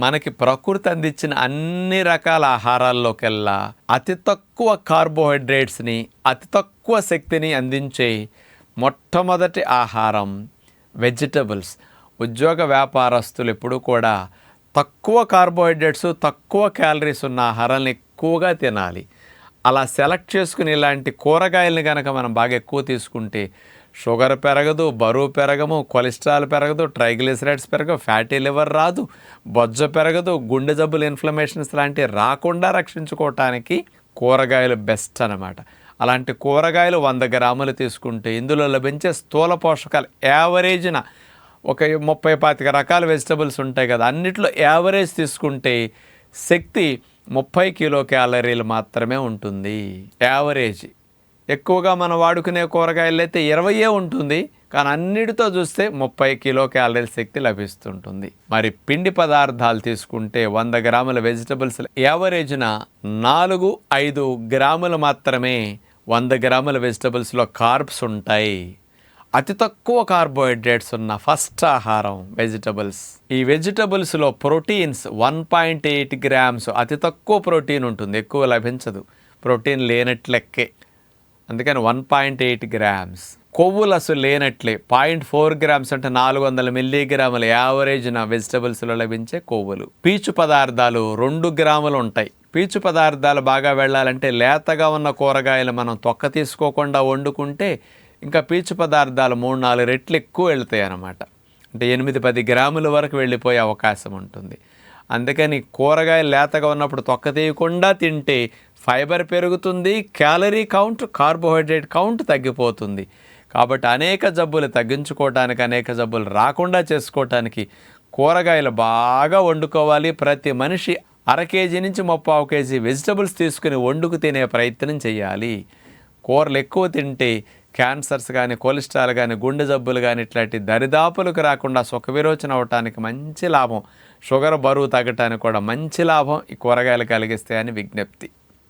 మనకి ప్రకృతి అందించిన అన్ని రకాల ఆహారాల్లోకెల్లా అతి తక్కువ కార్బోహైడ్రేట్స్ని అతి తక్కువ శక్తిని అందించే మొట్టమొదటి ఆహారం వెజిటబుల్స్. ఉద్యోగ వ్యాపారస్తులు ఎప్పుడూ కూడా తక్కువ కార్బోహైడ్రేట్స్ తక్కువ క్యాలరీస్ ఉన్న ఆహారాలను ఎక్కువగా తినాలి. అలా సెలెక్ట్ చేసుకుని ఇలాంటి కూరగాయలని కనుక మనం బాగా ఎక్కువ తీసుకుంటే షుగర్ పెరగదు బరువు పెరగము కొలెస్ట్రాల్ పెరగదు ట్రైగ్లిసరైడ్స్ పెరగవు ఫ్యాటీ లివర్ రాదు బొజ్జ పెరగదు గుండె జబ్బులు ఇన్ఫ్లమేషన్స్ లాంటివి రాకుండా రక్షించుకోవటానికి కూరగాయలు బెస్ట్ అన్నమాట. అలాంటి కూరగాయలు వంద గ్రాములు తీసుకుంటే ఇందులో లభించే స్థూల పోషకాలు యావరేజ్న ఒక ముప్పై పాతిక రకాల వెజిటబుల్స్ ఉంటాయి కదా అన్నిట్లో యావరేజ్ తీసుకుంటే శక్తి ముప్పై కిలో క్యాలరీలు మాత్రమే ఉంటుంది. యావరేజ్. ఎక్కువగా మనం వాడుకునే కూరగాయలు అయితే ఇరవయే ఉంటుంది కానీ అన్నిటితో చూస్తే ముప్పై కిలో క్యాలరీల శక్తి లభిస్తుంటుంది. మరి పిండి పదార్థాలు తీసుకుంటే వంద గ్రాముల వెజిటబుల్స్ యావరేజ్న నాలుగు ఐదు గ్రాములు మాత్రమే వంద గ్రాముల వెజిటబుల్స్లో కార్బ్స్ ఉంటాయి. అతి తక్కువ కార్బోహైడ్రేట్స్ ఉన్న ఫస్ట్ ఆహారం వెజిటబుల్స్. ఈ వెజిటబుల్స్లో proteins one point eight grams అతి తక్కువ ప్రోటీన్ ఉంటుంది ఎక్కువ లభించదు. ప్రోటీన్ లేనట్లెక్కే. అందుకని వన్ పాయింట్ ఎయిట్ గ్రామ్స్ కొవ్వులు అసలు లేనట్లే పాయింట్ ఫోర్ గ్రామ్స్ అంటే నాలుగు వందల మిల్లీగ్రాముల యావరేజ్న వెజిటబుల్స్లో లభించే కొవ్వులు. పీచు పదార్థాలు రెండు గ్రాములు ఉంటాయి. పీచు పదార్థాలు బాగా వెళ్ళాలంటే లేతగా ఉన్న కూరగాయలు మనం తొక్క తీసుకోకుండా వండుకుంటే ఇంకా పీచు పదార్థాలు మూడు నాలుగు రెట్లు ఎక్కువ వెళ్తాయి అన్నమాట అంటే ఎనిమిది పది గ్రాముల వరకు వెళ్ళిపోయే అవకాశం ఉంటుంది. అందుకని కూరగాయలు లేతగా ఉన్నప్పుడు తొక్క తీయకుండా తింటే ఫైబర్ పెరుగుతుంది క్యాలరీ కౌంట్ కార్బోహైడ్రేట్ కౌంట్ తగ్గిపోతుంది. కాబట్టి అనేక జబ్బులు తగ్గించుకోవటానికి అనేక జబ్బులు రాకుండా చేసుకోవటానికి కూరగాయలు బాగా వండుకోవాలి. ప్రతి మనిషి అర కేజీ నుంచి ముప్పావు కేజీ వెజిటబుల్స్ తీసుకుని వండుకు తినే ప్రయత్నం చేయాలి. కూరలు ఎక్కువ తింటే క్యాన్సర్స్ కానీ కొలెస్ట్రాల్ కానీ గుండె జబ్బులు కానీ ఇట్లాంటి దరిదాపులకు రాకుండా సుఖ విరోచన అవటానికి మంచి లాభం. షుగర్ బరువు తగ్గటానికి కూడా మంచి లాభం ఈ కూరగాయలు కలిగిస్తాయని విజ్ఞప్తి.